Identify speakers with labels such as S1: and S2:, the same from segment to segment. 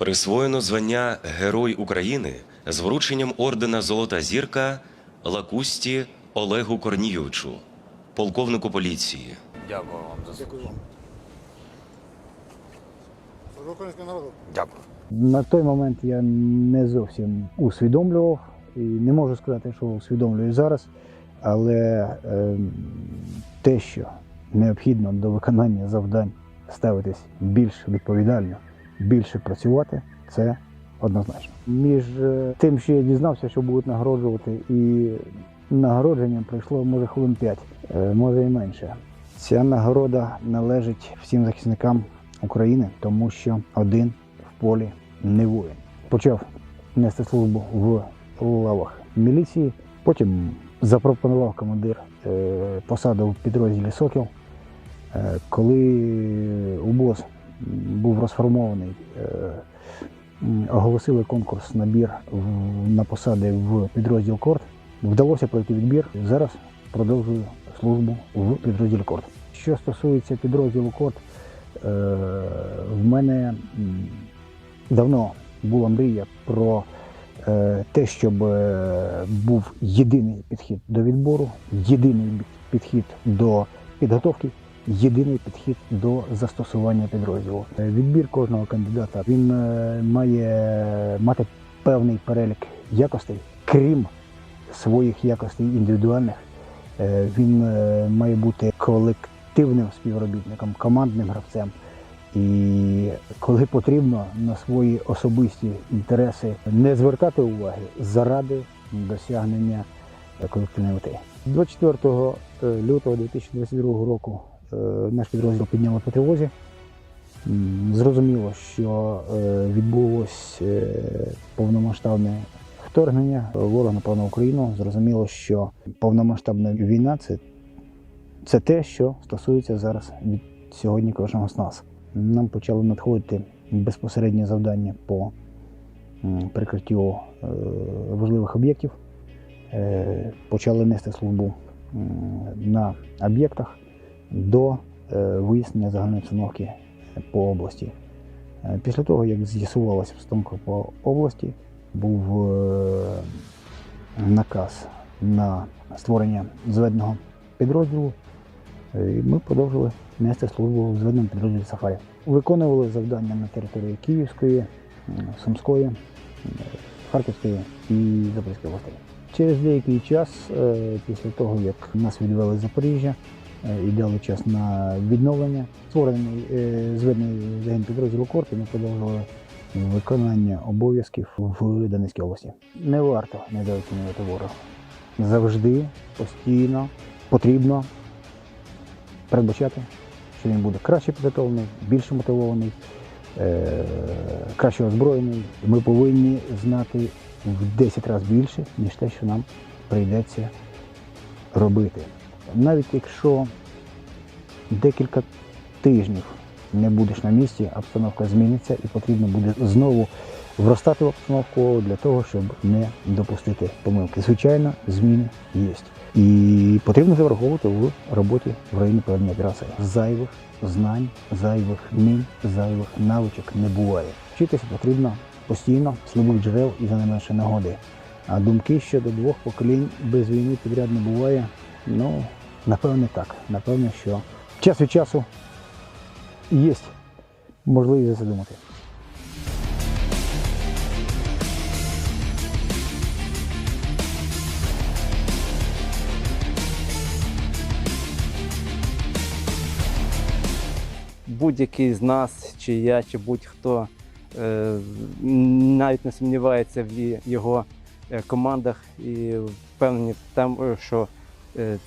S1: Присвоєно звання Герой України з врученням ордена Золота зірка Лакусті Олегу Корнійовичу, полковнику поліції.
S2: Дякую вам за.
S3: Дякую вам.
S2: Дякую.
S4: На той момент я не зовсім усвідомлював і не можу сказати, що усвідомлюю зараз, але ем, те, що необхідно до виконання завдань ставитись більш відповідально, більше працювати, це однозначно. Між е, тим, що я дізнався, що будуть нагороджувати, і нагородженням пройшло може хвилин 5, може і менше. Ця нагорода належить всім захисникам України, тому що один в полі не воїн. Почав нести службу в лавах міліції, потім запропонував командир е, посаду в підрозділі Сокіл. Е, Коли УБОЗ був розформований, е, оголосили конкурс набір на посади в підрозділ Корт. Вдалося пройти відбір. Зараз продовжую службу в підрозділі Корт. Що стосується підрозділу Корт, е, в мене давно була мрія про е, те, щоб був єдиний підхід до відбору, єдиний підхід до підготовки, єдиний підхід до застосування підрозділу. Е, Відбір кожного кандидата він е, має мати певний перелік якостей, крім своїх якостей індивідуальних. Е, Він має бути колективним співробітником, командним гравцем. І коли потрібно на свої особисті інтереси не звертати уваги заради досягнення колективної мети. 24 лютого 2022 року наш підрозділ підняли по тривозі. Зрозуміло, що е, відбулось е, повномасштабне вторгнення. Ворог напав на Україну. Зрозуміло, що повномасштабна війна це, це те, що стосується зараз від сьогодні кожного з нас. Нам почали надходити безпосередні завдання по прикриттю е, важливих об'єктів. Е, Почали нести службу на об'єктах до е, вияснення загальної обстановки по області. Е, Після того, як з'ясувалася обстановка по області, був е, наказ на створення зведеного підрозділу. І ми продовжили нести службу в зведеному підрозділі Сафарі. Виконували завдання на території Київської, Сумської, Харківської і Запорізької областей. Через деякий час, після того як нас відвели з Запоріжжя і дали час на відновлення, створений е, зведений загін Корпі, ми продовжували виконання обов'язків в Донецькій області. Не варто недооцінювати ворога. Завжди, постійно потрібно передбачати, що він буде краще підготовлений, більше мотивований, е, краще озброєний. Ми повинні знати в 10 разів більше, ніж те, що нам прийдеться робити. Навіть якщо декілька тижнів не будеш на місці, обстановка зміниться і потрібно буде знову вростати в обстановку для того, щоб не допустити помилки. Звичайно, зміни є. І потрібно це враховувати в роботі в районі проведення операції. Зайвих знань, зайвих вмінь, зайвих навичок не буває. Вчитися потрібно постійно з любих джерел і за не менше нагоди. А думки щодо двох поколінь без війни підряд не буває. Ну, напевне, так. Напевне, що час від часу є можливість за це думати.
S5: будь-який з нас, чи я, чи будь-хто е, навіть не сумнівається в його е, командах і впевнені в тому, що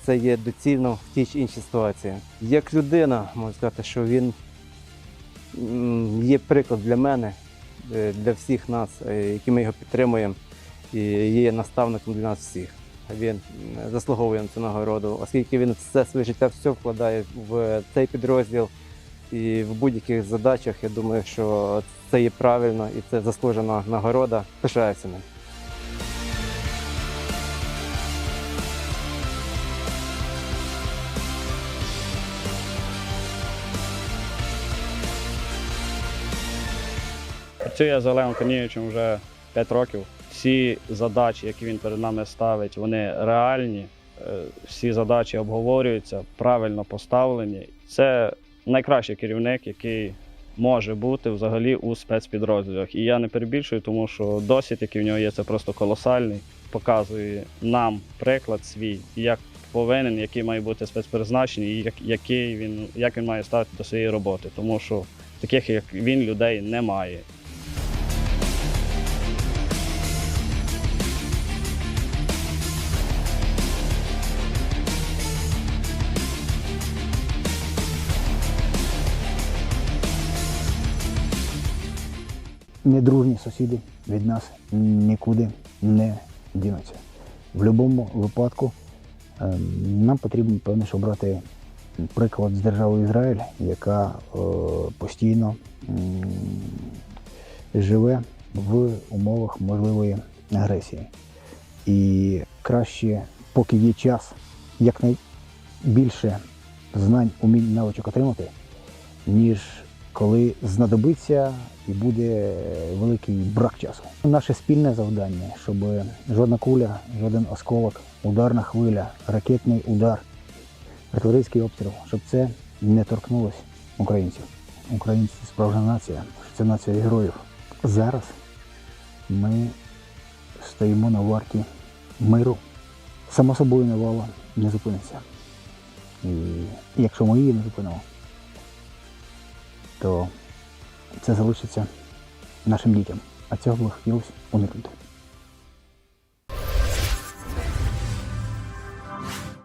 S5: це є доцільно в тій чи іншій ситуації. Як людина, можу сказати, що він є приклад для мене, е, для всіх нас, е, які ми його підтримуємо, і є наставником для нас всіх. Він заслуговує на цю нагороду, оскільки він все своє життя все вкладає в цей підрозділ. І в будь-яких задачах я думаю, що це є правильно і це заслужена нагорода. Пишаюся ним.
S2: Працюю з Олегом Корнієвичем вже 5 років. Всі задачі, які він перед нами ставить, вони реальні. Е, Всі задачі обговорюються, правильно поставлені. Це найкращий керівник, який може бути взагалі у спецпідрозділах. І я не перебільшую, тому що досвід, який в нього є, це просто колосальний. Показує нам приклад свій, як повинен, який має бути спецпризначений, і як, який він, як він має ставити до своєї роботи. Тому що таких, як він, людей немає.
S4: Недружні сусіди від нас нікуди не дінуться. В будь-якому випадку е, нам потрібно певно, що брати приклад з держави Ізраїль, яка е, постійно живе в умовах можливої агресії. І краще, поки є час, якнайбільше знань, умінь, навичок отримати, ніж коли знадобиться і буде великий брак часу. Наше спільне завдання, щоб жодна куля, жоден осколок, ударна хвиля, ракетний удар, артилерійський обстріл, щоб це не торкнулося українців. Українці справжня нація, це нація героїв. Зараз ми стоїмо на варті миру. Само собою навала не зупиниться. І якщо ми її не зупинимо, то це залишиться нашим дітям. А цього б хотілося уникнути.